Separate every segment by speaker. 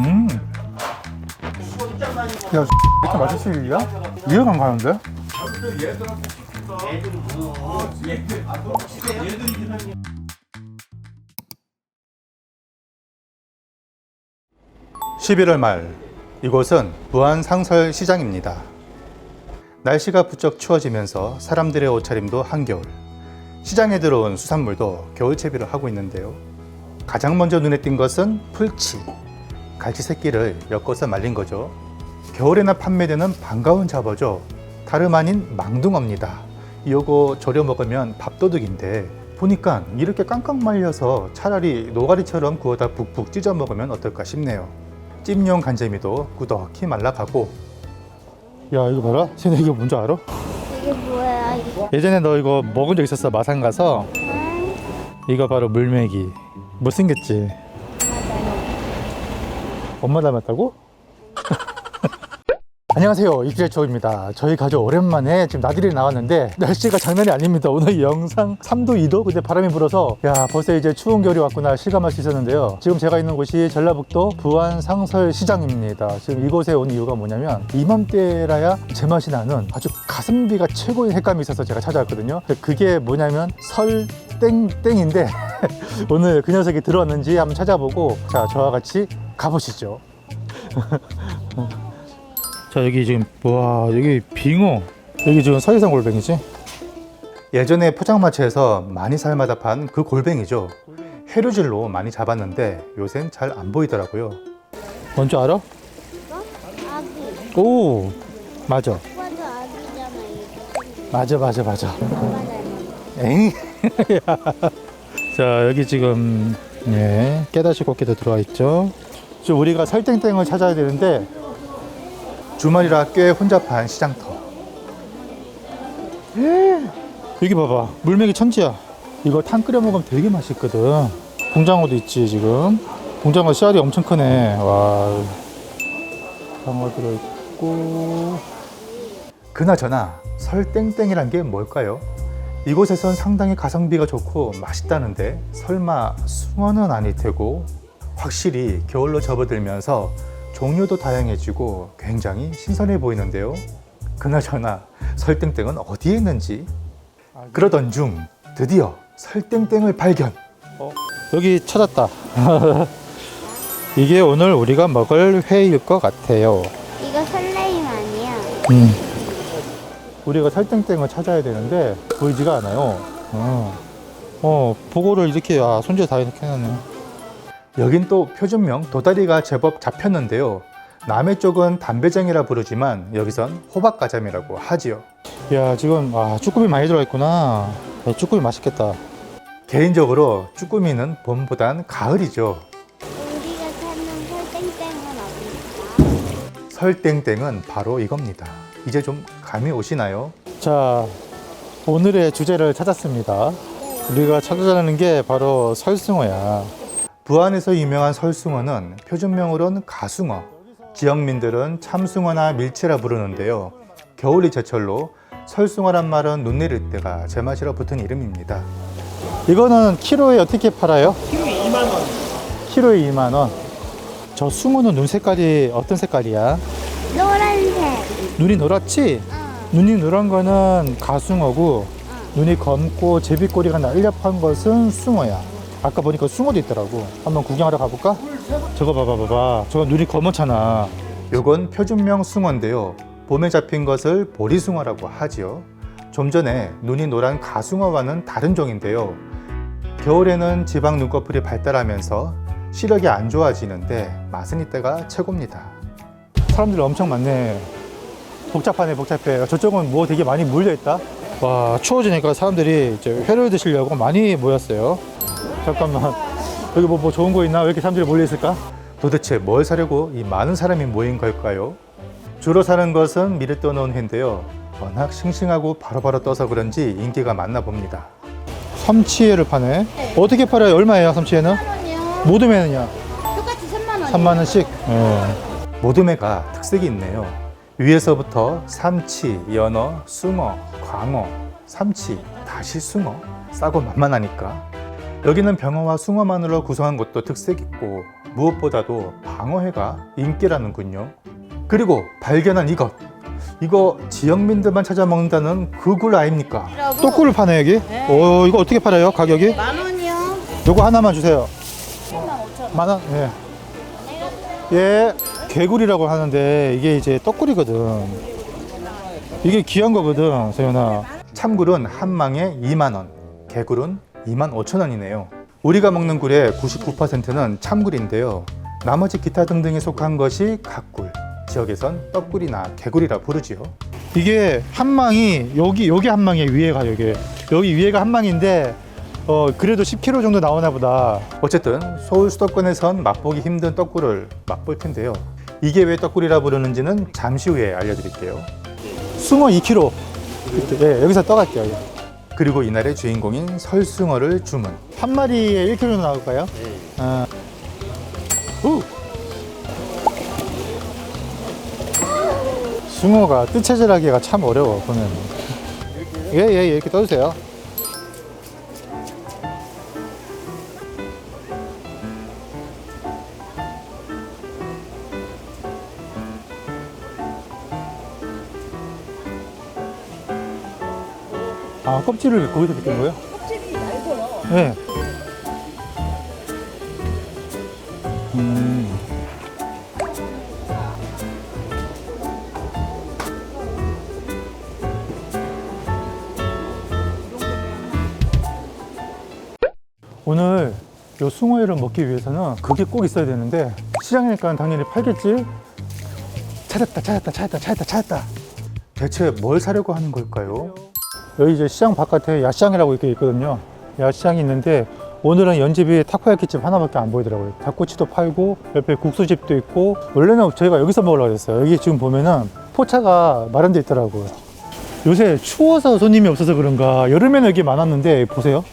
Speaker 1: 음. 야, 이렇게 맛있을 일이야? 이해가 안 가는데? (11월) 말 이곳은 부안 상설 시장입니다 날씨가 부쩍 추워지면서 사람들의 옷차림도 한겨울 시장에 들어온 수산물도 겨울 채비를 하고 있는데요 가장 먼저 눈에 띈 것은 풀치 갈치 새끼를 엮어서 말린 거죠. 겨울에나 판매되는 반가운 잡어죠. 다름 아닌 망둥어입니다. 이거 절여 먹으면 밥도둑인데 보니까 이렇게 깡깡 말려서 차라리 노가리처럼 구워다 북북 찢어 먹으면 어떨까 싶네요. 찜용 간재미도 꾸덕히 말라가고 야 이거 봐라 쟤네 이거 뭔지 알아?
Speaker 2: 이게 뭐야 이거?
Speaker 1: 예전에 너 이거 먹은 적 있었어 마산 가서
Speaker 2: 응?
Speaker 1: 이거 바로 물메기 못생겼지? 엄마 닮았다고? 안녕하세요. 조입니다. 저희 가족 오랜만에 지금 나들이 나왔는데 날씨가 장난이 아닙니다. 오늘 영상 3도 2도? 근데 바람이 불어서. 야 벌써 이제 추운 겨울이 왔구나 실감할 수 있었는데요. 지금 제가 있는 곳이 전라북도 부안 상설 시장입니다. 지금 이곳에 온 이유가 뭐냐면 이맘때라야 제맛이 나는 아주 가성비가 최고인 색감이 있어서 제가 찾아왔거든요. 그게 뭐냐면 설 땡땡인데 오늘 그 녀석이 들어왔는지 한번 찾아보고 자 저와 같이 가보시죠. 자 여기 지금 와 여기 빙어. 여기 지금 서해상 골뱅이지? 예전에 포장마차에서 많이 삶아다 판 그 골뱅이죠. 해루질로 많이 잡았는데 요샌 잘 안 보이더라고요. 뭔지 알아?
Speaker 2: 아기.
Speaker 1: 오 맞아.
Speaker 2: 오빠도 아기잖아 이거.
Speaker 1: 맞아 맞아 맞아.
Speaker 2: 엄마 닮은.
Speaker 1: 자 여기 지금 예 깨다시 꽃게도 들어와 있죠. 지금 우리가 설땡땡을 찾아야 되는데 주말이라 꽤 혼잡한 시장터. 예, 여기 봐봐. 물메기 천지야. 이거 탕 끓여 먹으면 되게 맛있거든. 붕장어도 있지 지금. 붕장어 씨알이 엄청 크네. 와. 장어 들어있고. 그나저나 설땡땡이란 게 뭘까요? 이곳에선 상당히 가성비가 좋고 맛있다는데 설마 숭어는 아닐 테고 확실히 겨울로 접어들면서 종류도 다양해지고 굉장히 신선해 보이는데요. 그나저나 설땡땡은 어디에 있는지 그러던 중 드디어 설땡땡을 발견. 여기 찾았다. 이게 오늘 우리가 먹을 회일 것 같아요.
Speaker 2: 이거 설레임 아니야?
Speaker 1: 음. 우리가 설땡땡을 찾아야 되는데 보이지가 않아요. 어, 어 보고를 이렇게 아 손질 다 이렇게 해놨네. 여긴 또 표준명 도다리가 제법 잡혔는데요. 남해 쪽은 담배장이라 부르지만 여기선 호박가자미라고 하지요. 야 지금 아 쭈꾸미 많이 들어 있구나. 야, 쭈꾸미 맛있겠다. 개인적으로 쭈꾸미는 봄보단 가을이죠.
Speaker 2: 우리가 찾는 설땡땡은 어디야?
Speaker 1: 설땡땡은 바로 이겁니다. 이제 좀 감이 오시나요? 자, 오늘의 주제를 찾았습니다. 우리가 찾아가는 게 바로 설숭어야. 부안에서 유명한 설숭어는 표준명으로는 가숭어, 지역민들은 참숭어나 밀치라 부르는데요. 겨울이 제철로 설숭어란 말은 눈 내릴 때가 제맛이라 붙은 이름입니다. 이거는 키로에 어떻게 팔아요? 키로에 2만 원. 키로에 2만 원. 저 숭어는 눈 색깔이 어떤 색깔이야? 눈이 노랗지?
Speaker 2: 응.
Speaker 1: 눈이 노란 거는 가숭어고 눈이 검고 제비꼬리가 날렵한 것은 숭어야. 아까 보니까 숭어도 있더라고. 한번 구경하러 가볼까? 저거 봐봐 봐봐. 저거 눈이 검었잖아. 요건 표준명 숭어인데요. 봄에 잡힌 것을 보리숭어라고 하지요. 좀 전에 눈이 노란 가숭어와는 다른 종인데요. 겨울에는 지방 눈꺼풀이 발달하면서 시력이 안 좋아지는데 맛은 이때가 최고입니다. 사람들이 엄청 많네. 복잡하네 복잡해. 저쪽은 뭐 되게 많이 몰려 있다? 와 추워지니까 사람들이 이제 회를 드시려고 많이 모였어요. 잠깐만. 여기 뭐, 뭐 좋은 거 있나? 왜 이렇게 사람들이 몰려 있을까? 도대체 뭘 사려고 이 많은 사람이 모인 걸까요? 주로 사는 것은 미리 떠놓은 회인데요. 워낙 싱싱하고 바로바로 떠서 그런지 인기가 많나 봅니다. 삼치회를 파네. 어떻게 팔아요? 얼마예요 삼치회는?
Speaker 2: 3만원이요.
Speaker 1: 모둠회는요?
Speaker 2: 똑같이 3만 원.
Speaker 1: 3만 원씩. 모둠회가 특색이 있네요. 위에서부터 삼치, 연어, 숭어, 광어, 삼치, 다시 숭어. 싸고 만만하니까. 여기는 병어와 숭어만으로 구성한 것도 특색 있고 무엇보다도 방어회가 인기라는군요. 그리고 발견한 이것. 이거 지역민들만 찾아 먹는다는 그 굴 아닙니까? 또 굴을 파네 여기? 오 이거 어떻게 팔아요? 가격이?
Speaker 3: 만 원이요.
Speaker 1: 요거 하나만 주세요. 만 원? 예. 예. 개굴이라고 하는데 이게 이제 떡굴이거든. 이게 귀한 거거든, 세연아. 참굴은 한 망에 2만 원, 개굴은 2만 5천 원이네요. 우리가 먹는 굴의 99%는 참굴인데요. 나머지 기타 등등에 속한 것이 각굴. 지역에선 떡굴이나 개굴이라 부르지요. 이게 한 망이 여기 여기 한 망이 위에 가 여기 여기 위에가 한 망인데 어 그래도 10kg 정도 나오나 보다. 어쨌든 서울 수도권에선 맛보기 힘든 떡굴을 맛볼 텐데요. 이게 왜 떡굴이라 부르는지는 잠시 후에 알려드릴게요. 숭어 2kg. 예, 여기서 떠갈게요. 예. 그리고 이날의 주인공인 설숭어를 주문. 한 마리에 1kg 나올까요? 네. 아. 우! 숭어가 뜨채질하기가 참 어려워 보면. 예 예 예, 이렇게 떠주세요. 아 껍질을 거기다 벗긴 거예요?
Speaker 3: 껍질이 얇아요.
Speaker 1: 네. 음. 오늘 요 숭어회를 먹기 위해서는 그게 꼭 있어야 되는데 시장이니까 당연히 팔겠지? 찾았다 찾았다 찾았다 찾았다 찾았다 대체 뭘 사려고 하는 걸까요? 여기 이제 시장 바깥에 야시장이라고 이렇게 있거든요. 야시장이 있는데 오늘은 연집이 타코야키집 하나밖에 안 보이더라고요. 닭꼬치도 팔고 옆에 국수집도 있고 원래는 저희가 여기서 먹으려고 했어요. 여기 지금 보면은 포차가 마련돼 있더라고요. 요새 추워서 손님이 없어서 그런가 여름에는 여기 많았는데 보세요.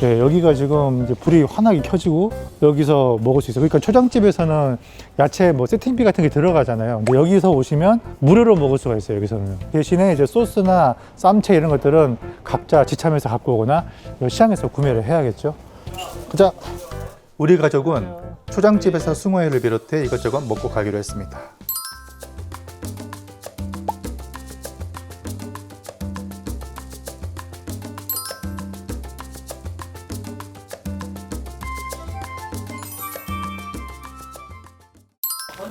Speaker 1: 네, 여기가 지금 이제 불이 환하게 켜지고 여기서 먹을 수 있어요. 그러니까 초장집에서는 야채 뭐 세팅비 같은 게 들어가잖아요. 근데 여기서 오시면 무료로 먹을 수가 있어요. 여기서는 대신에 이제 소스나 쌈채 이런 것들은 각자 지참해서 갖고 오거나 이 시장에서 구매를 해야겠죠. 자, 우리 가족은 초장집에서 숭어회를 비롯해 이것저것 먹고 가기로 했습니다.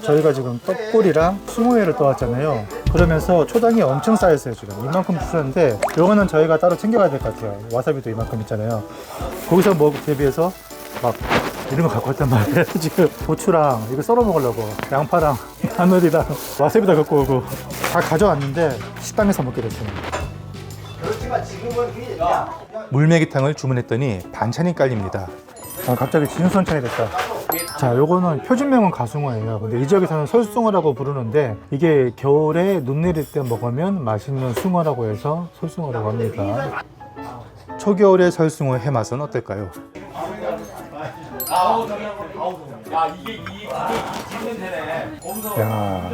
Speaker 1: 저희가 지금 떡골이랑 숭어회를 떠왔잖아요. 그러면서 초장이 엄청 쌓였어요 지금 이만큼 부었는데 요거는 저희가 따로 챙겨가야 될 것 같아요. 와사비도 이만큼 있잖아요. 거기서 먹 대비해서 막 이런 거 갖고 왔단 말이에요. 지금 고추랑 이거 썰어 먹으려고 양파랑 마늘이랑 와사비도 갖고 오고 다 가져왔는데 식당에서 먹게 됐습니다. 물메기탕을 주문했더니 반찬이 깔립니다. 아, 갑자기 진수성찬이 됐다. 자, 요거는 표준명은 가숭어예요. 근데 이 지역에서는 설숭어라고 부르는데 이게 겨울에 눈 내릴 때 먹으면 맛있는 숭어라고 해서 설숭어라고 합니다. 초겨울의 설숭어 해맛은 어떨까요? 야,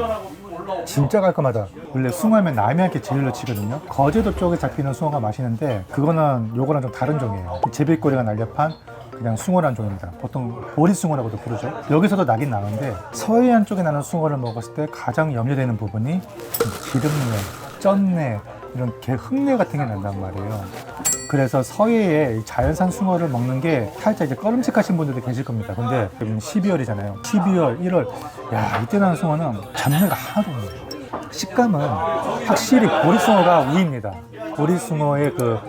Speaker 1: 진짜 깔끔하다. 원래 숭어하면 남해안께 제일로 치거든요. 거제도 쪽에 잡히는 숭어가 맛있는데 그거는 요거랑 좀 다른 종이에요. 제비꼬리가 날렵한 그냥 숭어라는 종입니다. 보통 보리숭어라고도 부르죠. 여기서도 나긴 나는데 서해안 쪽에 나는 숭어를 먹었을 때 가장 염려되는 부분이 좀 기름내, 쩐내, 이런 개 흙내 같은 게 난단 말이에요. 그래서 서해에 이 자연산 숭어를 먹는 게 살짝 이제 꺼름직하신 분들도 계실 겁니다. 근데 지금 12월이잖아요. 12월, 1월. 야, 이때 나는 숭어는 잡내가 하나도 없네요. 식감은 확실히 보리숭어가 우입니다. 보리숭어의 그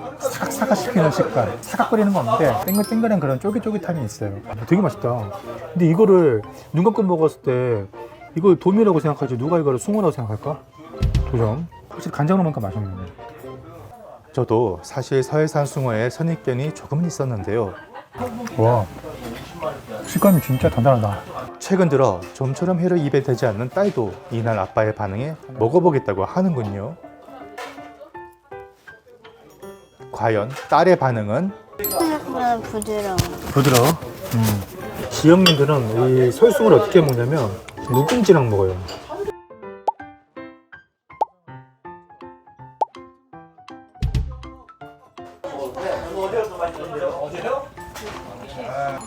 Speaker 1: 씹히는 식감, 사각거리는 거 없는데 땡글땡글한 그런 쫄깃쫄깃함이 있어요. 되게 맛있다. 근데 이거를 눈 감고 먹었을 때 이걸 도미라고 생각하지 누가 이거를 숭어라고 생각할까? 도전. 확실히 간장으로 먹으니까 맛있네. 저도 사실 서해산 숭어에 선입견이 조금은 있었는데요. 와, 식감이 진짜 단단하다. 최근 들어 좀처럼 회를 입에 대지 않는 딸도 이날 아빠의 반응에 먹어보겠다고 하는군요. 과연 딸의 반응은
Speaker 2: 생각보다 부드러워.
Speaker 1: 부드러워. 음. 지역민들은 이 설숭을 어떻게 먹냐면 묵은지랑 먹어요.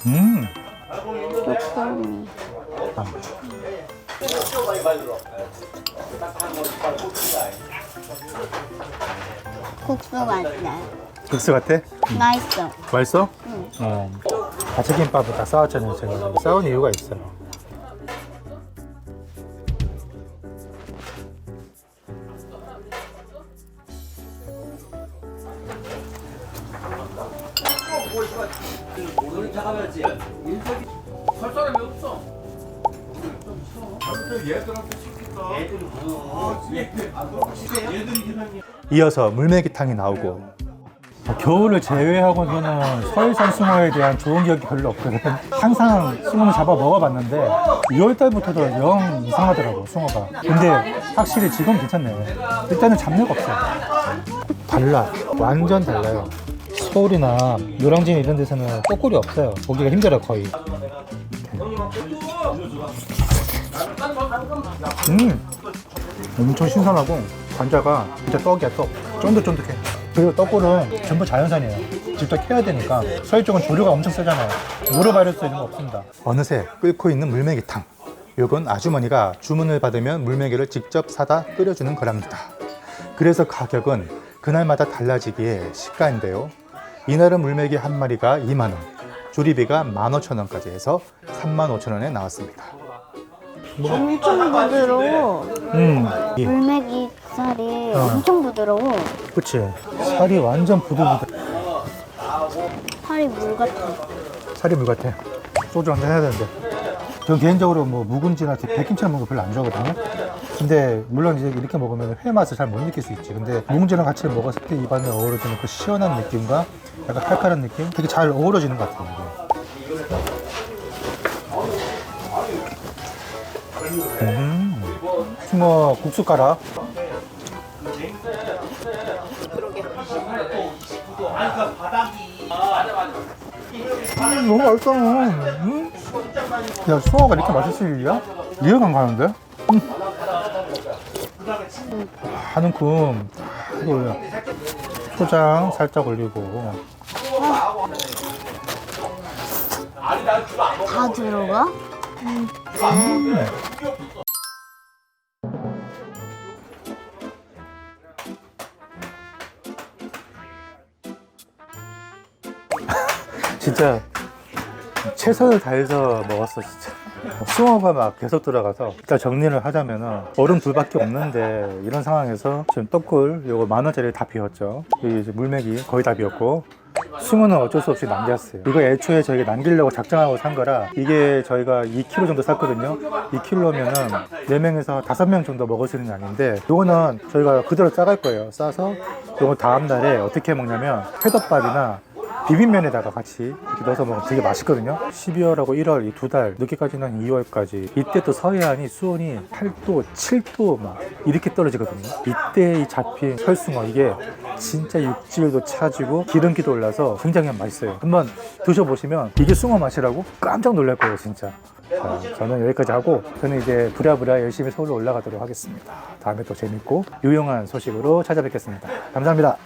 Speaker 1: 음. 아.
Speaker 2: 국수 맛나.
Speaker 1: 국수 같아?
Speaker 2: 맛있어.
Speaker 1: 맛있어?
Speaker 2: 응.
Speaker 1: 어. 가채김밥을 다 싸왔잖아요, 제가. 싸운 이유가 있어요.
Speaker 3: 할 사람이 없어. 이
Speaker 1: 이어서 물메기탕이 나오고 어, 겨울을 제외하고서는 서해산 숭어에 대한 좋은 기억이 별로 없거든 항상 숭어는 잡아 먹어봤는데 2월달부터도 영 이상하더라고 숭어가 근데 확실히 지금 괜찮네 일단은 잡내가 없어 달라 완전 달라요 서울이나 노량진 이런 데서는 꼬꿀이 없어요 보기가 힘들어 거의 음. 엄청 신선하고 관자가 진짜 떡이야 떡. 쫀득쫀득해. 그리고 떡굴은 전부 자연산이에요. 직접 캐야 되니까 서해 쪽은 조류가 엄청 세잖아요. 노로바이러스 이런 거 없습니다. 어느새 끓고 있는 물메기탕. 이건 아주머니가 주문을 받으면 물메기를 직접 사다 끓여주는 거랍니다. 그래서 가격은 그날마다 달라지기에 시가인데요. 이날은 물메기 한 마리가 2만원 조리비가 15,000원까지 해서 35,000원에 나왔습니다
Speaker 2: 엄청 부드러워.
Speaker 1: 음, 이-
Speaker 2: 물메기 살이
Speaker 1: 어.
Speaker 2: 엄청 부드러워.
Speaker 1: 그치 살이 완전 부들부들
Speaker 2: 살이 물 같아.
Speaker 1: 살이 물 같아. 소주 한잔 해야 되는데. 전 개인적으로 뭐 묵은지나 이렇게 백김치를 먹는 거 별로 안 좋아하거든요. 근데 물론 이제 이렇게 먹으면 회 맛을 잘 못 느낄 수 있지. 근데 묵은지랑 같이 먹었을 때 입안에 어우러지는 그 시원한 느낌과 약간 칼칼한 느낌 되게 잘 어우러지는 것 같아요. 이게. 숭어 국수 깔아. 음, 너무 맛있다. 음? 야, 숭어가 이렇게 맛있을 일이야? 이해가 안 가는데? 음. 한 움큼. 초장 살짝 올리고.
Speaker 2: 다 들어가?
Speaker 1: 진짜 최선을 다해서 먹었어 진짜. 숭어가 막 계속 들어가서 일단 정리를 하자면은 얼음 둘밖에 없는데 이런 상황에서 지금 떡굴 요거 만 원짜리 다 비웠죠. 이 물맥이 거의 다 비웠고 숭어는 어쩔 수 없이 남겼어요. 이거 애초에 저희가 남기려고 작정하고 산 거라 이게 저희가 2kg 정도 샀거든요. 2kg면은 4명에서 5명 정도 먹을 수 있는 양인데 요거는 저희가 그대로 싸갈 거예요. 싸서 요거 다음날에 어떻게 먹냐면 회덮밥이나 비빔면에다가 같이 이렇게 넣어서 먹으면 되게 맛있거든요. 12월하고 1월 이 두 달, 늦게까지는 한 2월까지. 이때 또 서해안이 수온이 8도, 7도 막 이렇게 떨어지거든요. 이때 이 잡힌 철숭어 이게 진짜 육질도 차지고 기름기도 올라서 굉장히 맛있어요. 한번 드셔보시면 이게 숭어 맛이라고 깜짝 놀랄 거예요, 진짜. 자, 저는 여기까지 하고 저는 이제 부랴부랴 열심히 서울로 올라가도록 하겠습니다. 다음에 또 재밌고 유용한 소식으로 찾아뵙겠습니다. 감사합니다.